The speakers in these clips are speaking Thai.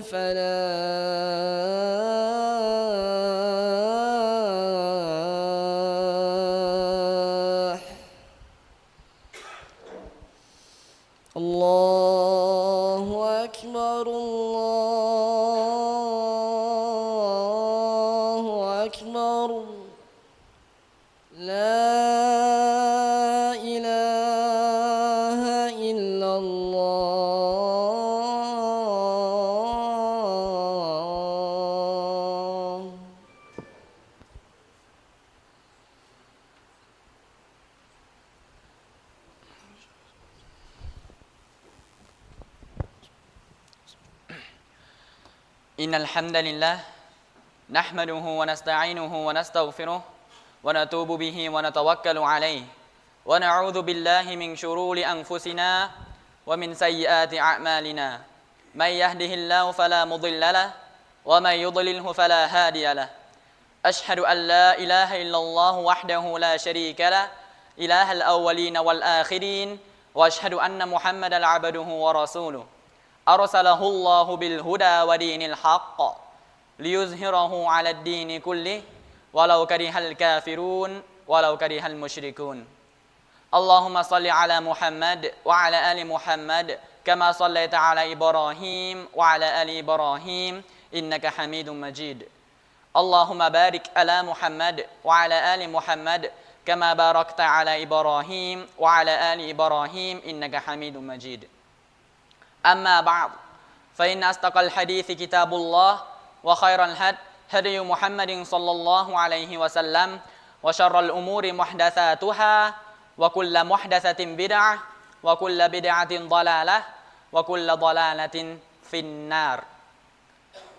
فلا إن الحمد لله نحمده ونستعينه ونستغفره ونتوب به ونتوكل عليه ونعوذ بالله من شرور أنفسنا ومن سيئات أعمالنا. من يهده الله فلا مضل له ومن يضلله فلا هادي له. أشهد أن لا إله إلا الله وحده لا شريك له إله الأولين والآخرين وأشهد أن محمدا عبده ورسوله. أرسله الله بالهدى ودين الحق ليظهره على الدين كله ولو كره الكافرون ولو كره المشركون. اللهم صل على محمد وعلى آل محمد كما صليت على إبراهيم وعلى آل إبراهيم إنك حميد مجيد. اللهم بارك على محمد وعلى آل محمد كما باركت على إبراهيم وعلى آل إبراهيم إنك حميد مجيد. أما بعد فإن أصدق الحديث كتاب الله وخير الهدي هدي محمد صلى الله عليه وسلم وشر الأمور محدثاتها وكل محدثة بدعة وكل بدعة ضلالة وكل ضلالة في النار.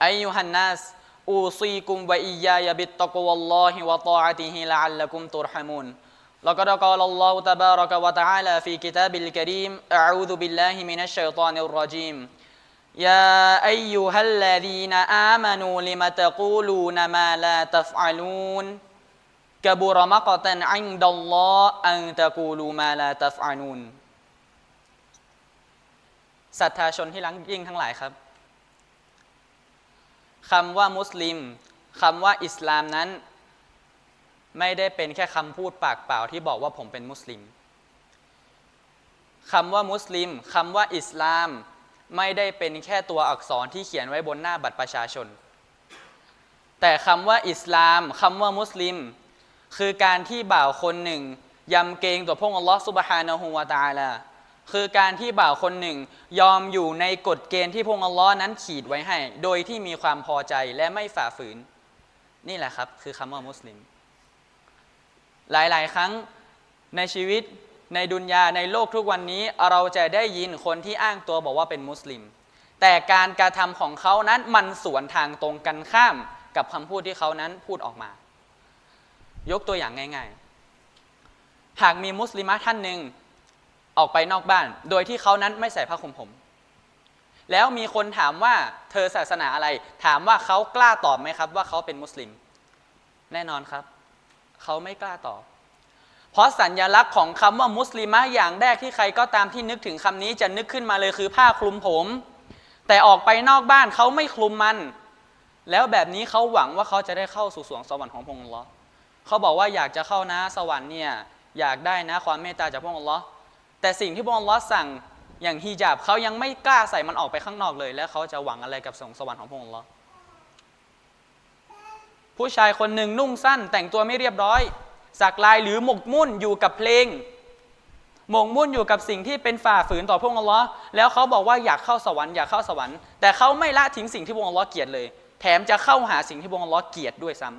أيها الناس أوصيكم وإياي بالتقوى الله وطاعته لعلكم ترحمون. لقد قال الله تبارك وتعالى في كتاب الكريم أعوذ بالله من الشيطان الرجيم يا أيها الذين آمنوا لم تقولون ما لا تفعلون كبر مقتا عند الله أن تقولوا ما لا تفعلون ศรัทธาชนที่รักยิ่งทั้งหลายครับ คำว่ามุสลิม คำว่าอิสลามนั้น ไม่ได้เป็นแค่คำพูดปากเปล่าที่บอกว่าผมเป็นมุสลิมคำว่ามุสลิมคำว่าอิสลาม ไม่ได้เป็นแค่ตัวอักษรที่เขียนไว้บนหน้าบัตรประชาชน แต่คำว่าอิสลามคำว่ามุสลิม คือการที่บ่าวคนหนึ่งยำเกรงต่อพระองค์อัลลอฮฺซุบฮานะฮูวาตาลาคือการที่บ่าวคนหนึ่งยอมอยู่ในกฎเกณฑ์ที่พระองค์อัลลอฮ์นั้นขีดไว้ให้ โดยที่มีความพอใจและไม่ฝ่าฝืน นี่แหละครับ คือคำว่ามุสลิม หลายๆ ครั้งในชีวิตในดุนยาในโลกทุกวันนี้เราจะได้ยินคนที่อ้างตัวบอกว่าเป็นมุสลิม แต่การกระทำของเขานั้นมันสวนทางตรงกันข้ามกับคำพูดที่เขานั้นพูดออกมา ยกตัวอย่างง่าย ๆ หากมีมุสลิมะท่านหนึ่งออกไปนอกบ้าน โดยที่เขานั้นไม่ใส่ผ้าคลุมผม แล้วมีคนถามว่าเธอศาสนาอะไร ถามว่าเขากล้าตอบไหมครับว่าเขาเป็นมุสลิม แน่นอนครับ เขาไม่กล้าตอบ เพราะสัญญลักษณ์ของคำว่ามุสลิมะอย่างแรกที่ใครก็ตามที่นึกถึงคำนี้จะนึกขึ้นมาเลยคือผ้าคลุมผม แต่ออกไปนอกบ้านเขาไม่คลุมมัน แล้วแบบนี้เขาหวังว่าเขาจะได้เข้าสู่สวงสวรรค์ของพระองค์ลอเขาบอกว่าอยากจะเข้านะสวรรค์เนี่ยอยากได้นะความเมตตาจากพระองค์ลอแต่สิ่งที่พระองค์ลอสั่งอย่างฮิญาบเขายังไม่กล้าใส่มันออกไปข้างนอกเลย แล้วเขาจะหวังอะไรกับสวงสวรรค์ของพระองค์ลอ ผู้ชายคนหนึ่งนุ่งสั้น แต่งตัวไม่เรียบร้อย สักลายหรือหมกมุ่นอยู่กับเพลง หมกมุ่นอยู่กับสิ่งที่เป็นฝ่าฝืนต่อพระองค์อัลลอฮ์แล้วเขาบอกว่าอยากเข้าสวรรค์อยากเข้าสวรรค์ แต่เขาไม่ละทิ้งสิ่งที่พระองค์อัลลอฮ์เกลียดเลย แถมจะเข้าหาสิ่งที่พระองค์อัลลอฮ์เกลียดด้วยซ้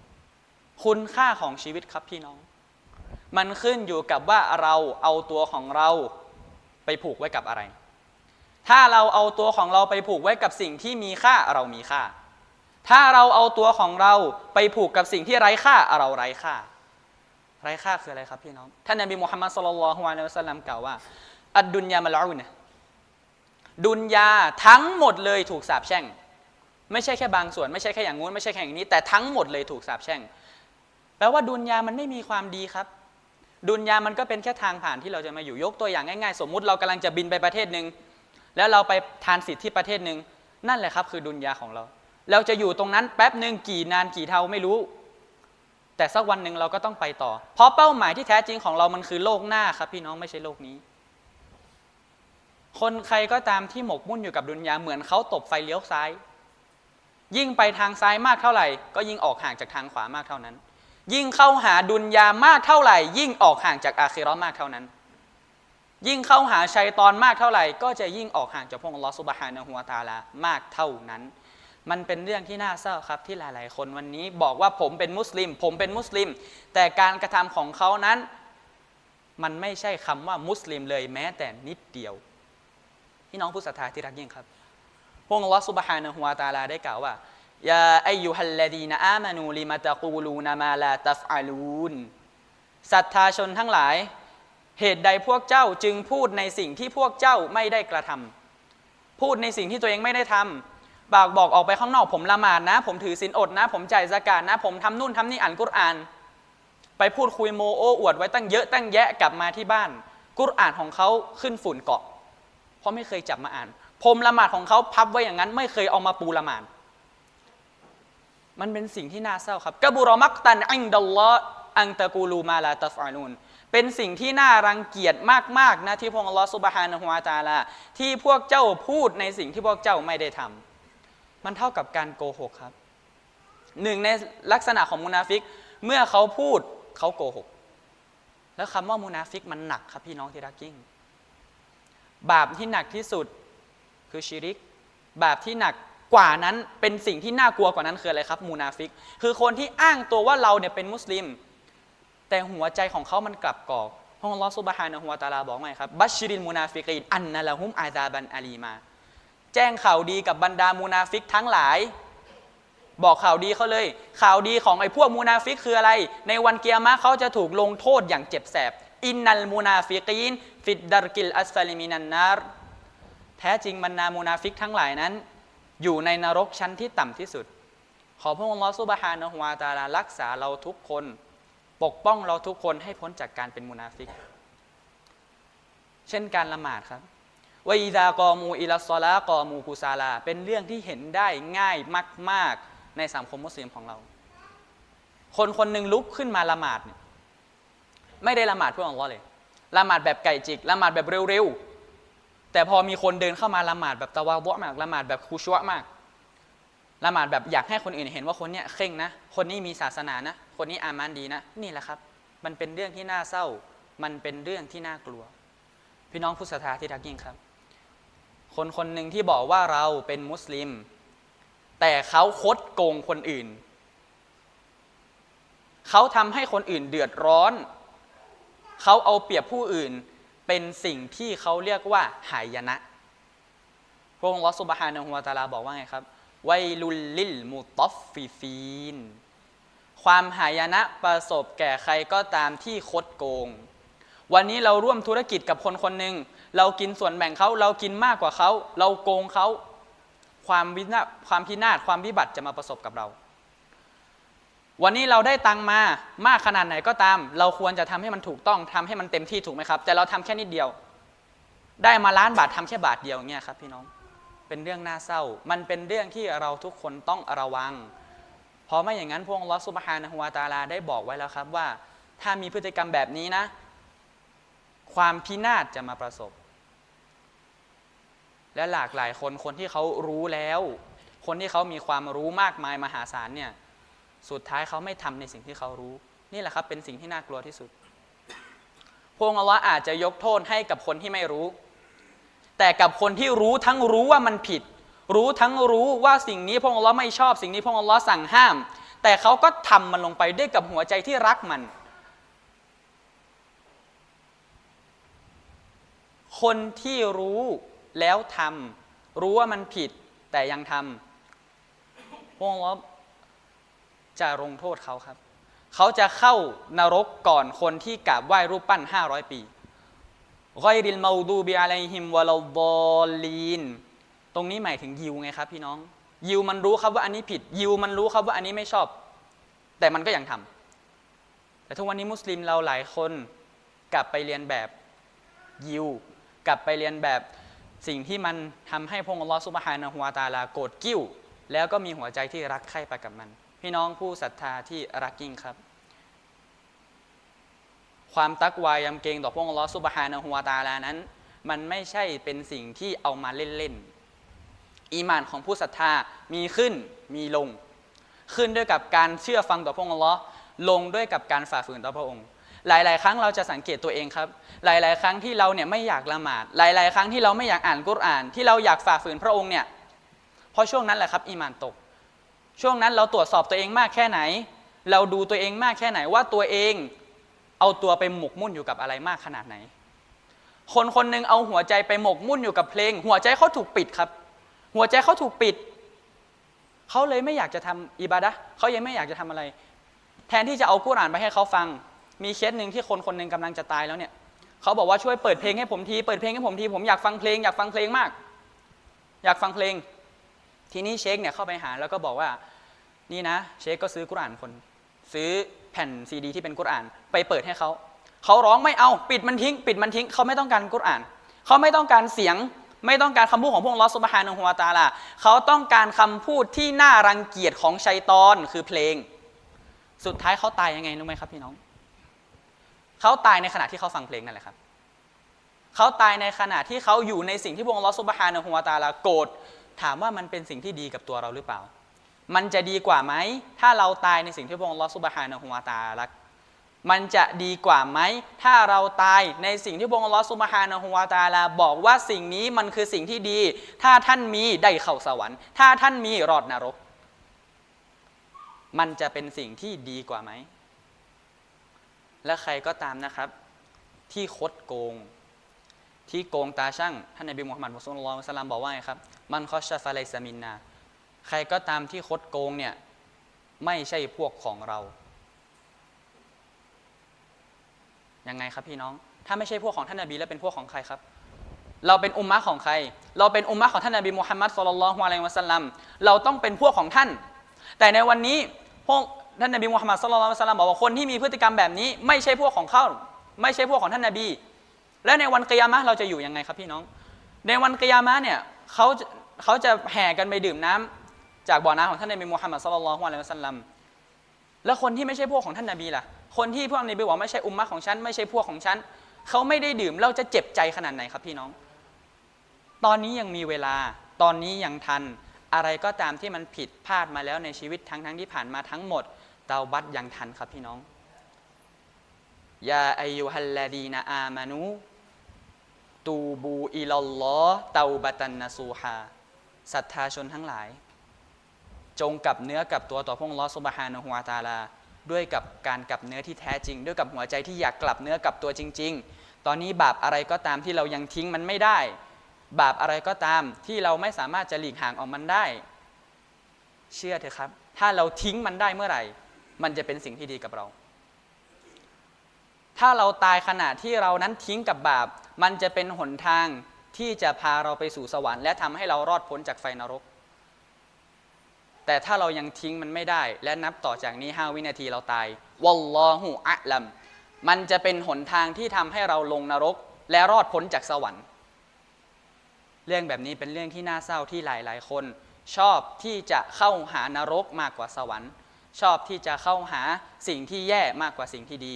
ำคุณค่าของชีวิตครับพี่น้อง มันขึ้นอยู่กับว่าเราเอาตัวของเราไปผูกไว้กับอะไร ถ้าเราเอาตัวของเราไปผูกไว้กับสิ่งที่มีค่าเรามีค่า ถ้าเราเอาตัวของเราไปผูกกับสิ่งที่ไร้ค่าเราไร้ค่า ไร้ค่าคืออะไรครับพี่น้อง ท่านนบีมุฮัมมัดสุลลัลฮุอะลัยฮิวะสัลลัมกล่าวว่า อัดดุนยามะลอูนะดุนยาทั้งหมดเลยถูกสาปแช่ง ไม่ใช่แค่บางส่วน ไม่ใช่แค่อย่างงู้นไม่ใช่แค่อย่างนี้ แต่ทั้งหมดเลยถูกสาปแช่ง แปลว่าดุนยามันไม่มีความดีครับ ดุนยามันก็เป็นแค่ทางผ่านที่เราจะมาอยู่ยกตัวอย่างง่ายๆ สมมุติเรากำลังจะบินไปประเทศหนึ่งแล้วเราไปทานสิทธิ์ที่ประเทศหนึ่งนั่นแหละครับ คือดุนยาของเรา เราจะอยู่ตรงนั้นแป๊บหนึ่งกี่นานกี่เท่าไม่รู้ แต่สักวันหนึ่งเราก็ต้องไปต่อ เพราะเป้าหมายที่แท้จริงของเรามันคือโลกหน้าครับ พี่น้องไม่ใช่โลกนี้ คนใครก็ตามที่หมกมุ่นอยู่กับดุนยาเหมือนเขาตบไฟเลี้ยวซ้าย ยิ่งไปทางซ้ายมากเท่าไหร่ ก็ยิ่งออกห่างจากทางขวามากเท่านั้น ยิ่งเข้าหาดุนยามากเท่าไหร่ ยิ่งออกห่างจากอาคิราะห์มากเท่านั้น ยิ่งเข้าหาชัยตอนมากเท่าไหร่ ก็จะยิ่งออกห่างจากพระองค์อัลลอฮฺซุบฮานะฮูวตาลามากเท่านั้น มันเป็นเรื่องที่น่าเศร้าครับที่หลาย ๆ คนวันนี้บอกว่าผมเป็นมุสลิม ผมเป็นมุสลิม แต่การกระทำของเขานั้น มันไม่ใช่คำว่ามุสลิมเลยแม้แต่นิดเดียวพี่น้องผู้ศรัทธาที่รักยิ่งครับพระองค์อัลลอฮฺซุบฮานะฮูวตาลาได้กล่าวว่ายาอายุฮัลลดีนอามานูลิมาตะกูลูนามาลาตัฟอาลูนศรัทธาชนทั้งหลาย เหตุใดพวกเจ้าจึงพูดในสิ่งที่พวกเจ้าไม่ได้กระทำพูดในสิ่งที่ตัวเองไม่ได้ทำ บากบอกออกไปข้างนอกผมละหมาดนะ ผมถือศีลอดนะ ผมจ่ายสกาดนะ ผมทำนู่นทำนี่อ่านกุรอาน ไปพูดคุยโมโอ้อวดไว้ตั้งเยอะตั้งแยะกลับมาที่บ้าน กุรอานของเขาขึ้นฝุ่นเกาะ เพราะไม่เคยจับมาอ่าน ผมละหมาดของเขาพับไว้อย่างนั้น ไม่เคยเอามาปูละหมาดมันเป็นสิ่งที่น่าเศร้าครับกบุรอมักตันอิงดัลลออังตะกูลูมาลาตัฟอาลูนเป็นสิ่งที่น่ารังเกียจมากๆนะที่พระองค์ลอฮ์ซุบฮานะฮูวาตาลาที่พวกเจ้าพูดในสิ่งที่พวกเจ้าไม่ได้ทำ มันเท่ากับการโกหกครับหนึ่งในลักษณะของมุนาฟิก เมื่อเขาพูดเขาโกหก แล้วคำว่ามุนาฟิกมันหนักครับพี่น้องที่รักยิ่ง บาปที่หนักที่สุดคือชิริก บาปที่หนักกว่านั้นเป็นสิ่งที่น่ากลัวกว่านั้นคืออะไรครับมูนาฟิก คือคนที่อ้างตัวว่าเราเนี่ยเป็นมุสลิม แต่หัวใจของเขามันกลับกอกพระองค์อัลอฮฺซุบฮานะฮูวตาลาบอกไงครับบัชชิรินมูนาฟิกีนอันนะละฮุมอาซาบันอาลีมา แจ้งข่าวดีกับบรรดามูนาฟิกทั้งหลาย บอกข่าวดีเขาเลย ข่าวดีของไอ้พวกมูนาฟิกคืออะไร ในวันเกียร์มะเขาจะถูกลงโทษอย่างเจ็บแสบอินนัลมูนาฟิกีนฟิดดารกิลอัสฟาลิมินันนารแท้จริงบรรดามูนาฟิกทั้งหลายนั้น อยู่ในนรกชั้นที่ต่ำที่สุด ขอพระองค์ลอฮฺซุบฮานะฮวาตาลารักษาเราทุกคน ปกป้องเราทุกคนให้พ้นจากการเป็นมุนาฟิก เช่นการละหมาดครับ วะอิดากอมูอิลัสซอลากอมูกุซาลา เป็นเรื่องที่เห็นได้ง่ายมาก ๆ ในสังคมมุสลิมของเรา คนคนหนึ่งลุกขึ้นมาละหมาดเนี่ยไม่ได้ละหมาดเพื่ออัลลอฮ์เลยละหมาดแบบไก่จิกละหมาดแบบเร็วๆแต่พอมีคนเดินเข้ามาละหมาดแบบตะวาบะมากละหมาดแบบคุชวะมากละหมาดแบบอยากให้คนอื่นเห็นว่าคนเนี้ยเข่งนะ คนนี้มีศาสนานะ คนนี้อามานดีนะ นี่แหละครับ มันเป็นเรื่องที่น่าเศร้า มันเป็นเรื่องที่น่ากลัว พี่น้องผู้ศรัทธาที่รักยิ่งครับ คนคนหนึ่งที่บอกว่าเราเป็นมุสลิม แต่เขาคดโกงคนอื่น เขาทำให้คนอื่นเดือดร้อน เขาเอาเปรียบผู้อื่นเป็นสิ่งที่เขาเรียกว่าหายนะพระองค์ลอฮฺซุบฮานะฮูวะตาลาบอกว่าไงครับไวลุลลิลมุตอฟฟิฟีน ความหายนะประสบแก่ใครก็ตามที่คดโกง วันนี้เราร่วมธุรกิจกับคนคนหนึ่ง เรากินส่วนแบ่งเขาเรากินมากกว่าเขา เราโกงเขาความวินาศความพินาศความวิบัติจะมาประสบกับเรา วันนี้เราได้ตังมามากขนาดไหนก็ตาม เราควรจะทำให้มันถูกต้องทำให้มันเต็มที่ถูกไหมครับ แต่เราทำแค่นิดเดียว ได้มาล้านบาททำแค่บาทเดียวเงี้ยครับพี่น้องเป็นเรื่องน่าเศร้า มันเป็นเรื่องที่เราทุกคนต้องระวัง เพราะไม่อย่างนั้นพวกลอสุบฮานะฮวาตาลาได้บอกไว้แล้วครับว่า ถ้ามีพฤติกรรมแบบนี้นะ ความพินาศจะมาประสบ และหลากหลายคนคนที่เขารู้แล้ว คนที่เขามีความรู้มากมายมหาศาลเนี่ยสุดท้ายเขาไม่ทำในสิ่งที่เขารู้ นี่แหละครับเป็นสิ่งที่น่ากลัวที่สุด พวงอวะอาจจะยกโทษให้กับคนที่ไม่รู้ แต่กับคนที่รู้ทั้งรู้ว่ามันผิด รู้ทั้งรู้ว่าสิ่งนี้พวงอวะไม่ชอบ สิ่งนี้พวงอวะสั่งห้าม แต่เขาก็ทำมันลงไปด้วยกับหัวใจที่รักมัน คนที่รู้ แล้วทำรู้ว่ามันผิดแต่ยังทำพวกเราจะลงโทษเขาครับ เขาจะเข้านรกก่อนคนที่กราบไหว้รูปปั้น 500 ปีกอยริลมาดูบิอะลัยฮิมวะลาบอลีน ตรงนี้หมายถึงยิวไงครับพี่น้อง ยิวมันรู้ครับว่าอันนี้ผิด ยิวมันรู้ครับว่าอันนี้ไม่ชอบ แต่มันก็ยังทำแต่ทุกวันนี้มุสลิมเราหลายคนกลับไปเรียนแบบยิว กลับไปเรียนแบบ สิ่งที่มันทำให้พงค์อัลอฮฺซุบฮานะฮูวตาลาโกรธกิ้ว แล้วก็มีหัวใจที่รักใคร่ไปกับมัน พี่น้องผู้ศรัทธาที่รักยิ่งครับ ความตักวายำเกรงต่อพงค์อัลอฮฺซุบฮานะฮูวตาลานั้น มันไม่ใช่เป็นสิ่งที่เอามาเล่นๆอีมานของผู้ศรัทธามีขึ้นมีลง ขึ้นด้วยกับการเชื่อฟังต่อพระองค์ลอลงด้วยกับการฝ่าฝืนต่อพระองค์ หลาย ๆ ครั้งเราจะสังเกตตัวเองครับ หลาย ๆ ครั้งที่เราเนี่ยไม่อยากละหมาด หลาย ๆ ครั้งที่เราไม่อยากอ่านกุรอาน ที่เราอยากฝ่าฝืนพระองค์เนี่ยเพราะช่วงนั้นแหละครับอีมานตก ช่วงนั้นเราตรวจสอบตัวเองมากแค่ไหน เราดูตัวเองมากแค่ไหนว่าตัวเองเอาตัวไปหมกมุ่นอยู่กับอะไรมากขนาดไหน คนคนหนึ่งเอาหัวใจไปหมกมุ่นอยู่กับเพลง หัวใจเขาถูกปิดครับ หัวใจเขาถูกปิดเขาเลยไม่อยากจะทำอิบาดะเขายังไม่อยากจะทำอะไร แทนที่จะเอากุรอานไปให้เขาฟัง มีเคสหนึ่งที่คนคนหนึ่งกำลังจะตายแล้วเนี่ยเขาบอกว่าช่วยเปิดเพลงให้ผมทีเปิดเพลงให้ผมทีผมอยากฟังเพลงอยากฟังเพลงมาก อยากฟังเพลง ทีนี้เชคเนี่ยเข้าไปหาแล้วก็บอกว่านี่นะ เชคก็ซื้อกุรอานคน ซื้อแผ่นซีดี ที่เป็นกุรอาน ไปเปิดให้เขาเขาร้องไม่เอาปิดมันทิ้ง ปิดมันทิ้งเขาไม่ต้องการกุรอานเขาไม่ต้องการเสียงไม่ต้องการคำพูดของพวกลอสุบฮานะฮูวาตาลาเขาต้องการคำพูดที่น่ารังเกียจของชัยตอนคือเพลง สุดท้ายเขาตายยังไงรู้ไหมครับพี่น้อง เขาตายในขณะที่เขาฟังเพลงนั่นแหละครับ เขาตายในขณะที่เขาอยู่ในสิ่งที่พระองค์ลอสุบฮานะฮูวาตาลาโกรธถามว่ามันเป็นสิ่งที่ดีกับตัวเราหรือเปล่า มันจะดีกว่าไหม ถ้าเราตายในสิ่งที่พระองค์ลอสุบฮานะฮูวาตาลามันจะดีกว่าไหม ถ้าเราตายในสิ่งที่พระองค์ลอสุบฮานะฮูวาตาลาบอกว่าสิ่งนี้มันคือสิ่งที่ดี ถ้าท่านมีได้เข้าสวรรค์ ถ้าท่านมีรอดนรก มันจะเป็นสิ่งที่ดีกว่าไหม และใครก็ตามนะครับ ที่คดโกง ที่โกงตาช่างท่านนบีมุฮัมมัดมุสลิมอัลลอฮฺสลามบอกว่าไงครับ มันคอชฟาไลซามินนา ใครก็ตามที่คดโกงเนี่ยไม่ใช่พวกของเรา ยังไงครับพี่น้อง ถ้าไม่ใช่พวกของท่านนบีแล้วเป็นพวกของใครครับ เราเป็นอุมมะของใคร เราเป็นอุมมะของท่านนบีมุฮัมมัดสุลลัลลอฮุอะลัยวะสัลลัม เราต้องเป็นพวกของท่าน แต่ในวันนี้พวก ท่านนบีมุฮัมมัดสุลลัลลอฮุอะลัสัลลัมบอกว่าคนที่มีพฤติกรรมแบบนี้ ไม่ใช่พวกของเขาไม่ใช่พวกของท่านนบี และในวันกิยามะเราจะอยู่ยังไงครับพี่น้อง ในวันกิยามะเนี่ยเขาเขาจะแห่กันไปดื่มน้ำจากบ่อน้ำของท่านนบีมุฮัมมัดสุลลัลลอฮุอะลัยฮิวะสัลลัมแล้วคนที่ไม่ใช่พวกของท่านนบีล่ะ คนที่พวกนบีบอกไม่ใช่อุมมะของฉันไม่ใช่พวกของฉันเขาไม่ได้ดื่มเราจะเจ็บใจขนาดไหนครับพี่น้อง ตอนนี้ยังมีเวลาตอนนี้ยังทัน อะไรก็ตามที่มันผิดพลาดมาแล้วในชีวิตทั้งทั้งที่ผ่านมาทั้งหมด เตาบัตยังทันครับพี่น้องยาอายุฮัลลาดีนาอามานูตูบูอิลลอฮ์เตาบัตันนาซูฮาศรัทธาชนทั้งหลาย จงกลับเนื้อกลับตัวต่อพระองค์ลอสุบฮานะฮูวาตาลา ด้วยกับการกลับเนื้อที่แท้จริง ด้วยกับหัวใจที่อยากกลับเนื้อกลับตัวจริง ๆ ตอนนี้บาปอะไรก็ตามที่เรายังทิ้งมันไม่ได้ บาปอะไรก็ตามที่เราไม่สามารถจะหลีกห่างออกมันได้ เชื่อเถอะครับ ถ้าเราทิ้งมันได้เมื่อไหร่ มันจะเป็นสิ่งที่ดีกับเรา ถ้าเราตายขณะที่เรานั้นทิ้งกับบาป มันจะเป็นหนทางที่จะพาเราไปสู่สวรรค์ และทำให้เรารอดพ้นจากไฟนรก แต่ถ้าเรายังทิ้งมันไม่ได้ และนับต่อจากนี้ 5 วินาทีเราตาย วัลลอฮุอะลัม มันจะเป็นหนทางที่ทำให้เราลงนรก และรอดพ้นจากสวรรค์ เรื่องแบบนี้เป็นเรื่องที่น่าเศร้าที่หลาย ๆ คน ชอบที่จะเข้าหานรกมากกว่าสวรรค์ ชอบที่จะเข้าหาสิ่งที่แย่มากกว่าสิ่งที่ดี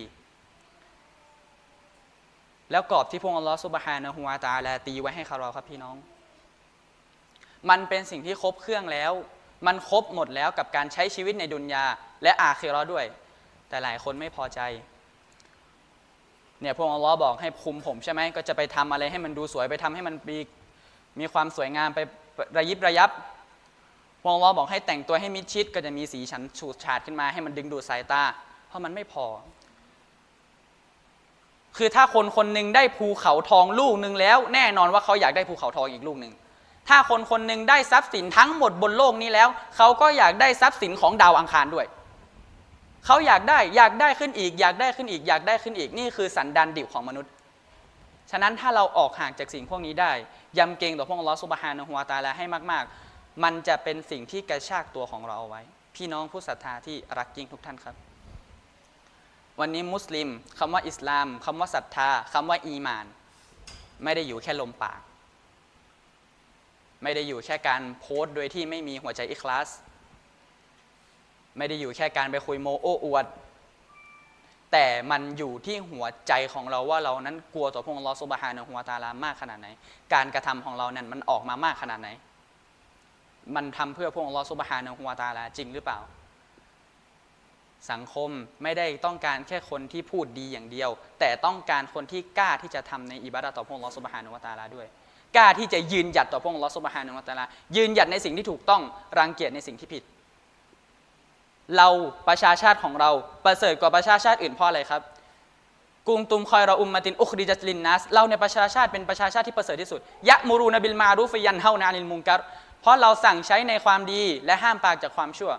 แล้วกรอบที่พระองค์อัลลอฮฺซุบฮานะฮูวาตาลาตีไว้ให้เราครับพี่น้อง มันเป็นสิ่งที่ครบเครื่องแล้ว มันครบหมดแล้วกับการใช้ชีวิตในดุนยาและอาคิราะห์ด้วย แต่หลายคนไม่พอใจเนี่ยพระองค์อัลลอฮ์บอกให้คุมผมใช่ไหมก็จะไปทำอะไรให้มันดูสวยไปทำให้มันมีมีความสวยงามไประยิบระยับ พองลลอบอกให้แต่งตัวให้มิดชิด ก็จะมีสีฉันฉูดฉาดขึ้นมาให้มันดึงดูดสายตา เพราะมันไม่พอ คือถ้าคนคนหนึ่งได้ภูเขาทองลูกหนึ่งแล้ว แน่นอนว่าเขาอยากได้ภูเขาทองอีกลูกหนึ่งถ้าคนคนหนึ่งได้ทรัพย์สินทั้งหมดบนโลกนี้แล้ว เขาก็อยากได้ทรัพย์สินของดาวอังคารด้วย เขาอยากได้อยากได้ขึ้นอีก อยากได้ขึ้นอีก อยากได้ขึ้นอีกนี่คือสันดานดิบของมนุษย์ ฉะนั้นถ้าเราออกห่างจากสิ่งพวกนี้ได้ ยำเกรงต่อพระองค์อัลลอฮฺซุบฮานะฮูวาตาลาให้มาก ๆ มันจะเป็นสิ่งที่กระชากตัวของเราเอาไว้ พี่น้องผู้ศรัทธาที่รักยิ่งทุกท่านครับ วันนี้มุสลิมคำว่าอิสลามคำว่าศรัทธาคำว่าอีมาน ไม่ได้อยู่แค่ลมปาก ไม่ได้อยู่แค่การโพสต์โดยที่ไม่มีหัวใจอิคลาส ไม่ได้อยู่แค่การไปคุยโมโอ้อวด แต่มันอยู่ที่หัวใจของเราว่าเรานั้นกลัวต่อพระองค์อัลอฮฺซุบฮานะฮูวตาลามากขนาดไหน การกระทำของเรานั้นมันออกมามากขนาดไหน มันทำเพื่อพระองค์อัลลอฮฺซุบฮานะฮูวาตาลาจริงหรือเปล่า สังคมไม่ได้ต้องการแค่คนที่พูดดีอย่างเดียว แต่ต้องการคนที่กล้าที่จะทำในอิบาดะต่อพระองค์อัลลอฮฺซุบฮานะฮูวาตาลาด้วย กล้าที่จะยืนหยัดต่อพระองค์อัลลอฮฺซุบฮานะฮูวาตาลายืนหยัดในสิ่งที่ถูกต้องรังเกียจในสิ่งที่ผิด เราประชาชาติของเราประเสริฐกว่าประชาชาติอื่นเพราะอะไรครับกุงตุมคอยเราอุมมาตินอุคริจัตลินนัสเราในประชาชาติเป็นประชาชาติที่ประเสริฐที่สุดยะมูรูนบิลมารูฟยันเฮานานิลมุงกัร ราะเราสั่งใช้ในความดีและห้ามปรามจากความชั่ว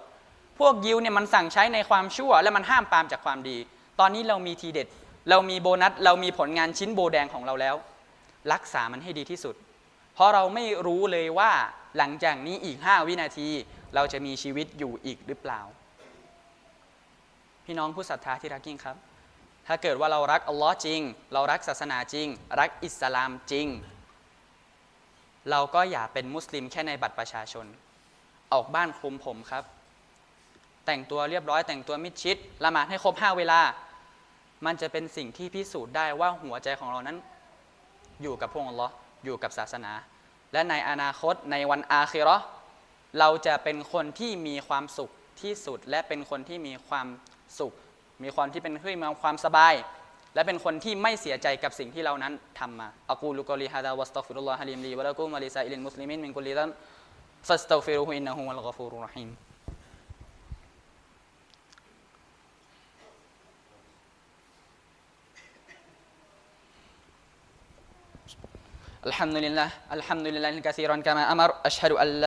พวกยิวเนี่ยมันสั่งใช้ในความชั่ว และมันห้ามปรามจากความดี ตอนนี้เรามีทีเด็ด เรามีโบนัส เรามีผลงานชิ้นโบแดงของเราแล้ว รักษามันให้ดีที่สุด เพราะเราไม่รู้เลยว่าหลังจากนี้อีก 5 วินาทีเราจะมีชีวิตอยู่อีกหรือเปล่า พี่น้องผู้ศรัทธาที่รักยิ่งครับ ถ้าเกิดว่าเรารักอัลลอฮ์จริง เรารักศาสนาจริง รักอิสลามจริง เราก็อย่าเป็นมุสลิมแค่ในบัตรประชาชน ออกบ้านคลุมผมครับ แต่งตัวเรียบร้อยแต่งตัวมิดชิดละหมาดให้ครบห้าเวลา มันจะเป็นสิ่งที่พิสูจน์ได้ว่าหัวใจของเรานั้นอยู่กับพระองค์ลอฮ์อยู่กับศาสนา และในอนาคตในวันอาคิราะห์เราจะเป็นคนที่มีความสุขที่สุดและเป็นคนที่มีความสุข มีความที่เป็นที่มีความสบาย และเป็นคนที่ไม่เสียใจกับสิ่งที่เรานั้นทำมาอะกูลุกอลีฮะดาวัสตัฟิรุลลอฮ์ฮะลิมลีวะลักุมะลิซาอิลินมุสลิมินมินกุลีซันฟัสตัฟิรุฮุอินนะฮุวัลกัฟูรุรฮิมอัลฮัมดุลิลลาห์อัลฮัมดุลิลลาฮิกะซีรันกะมาอัมรอัชฮะดุอัล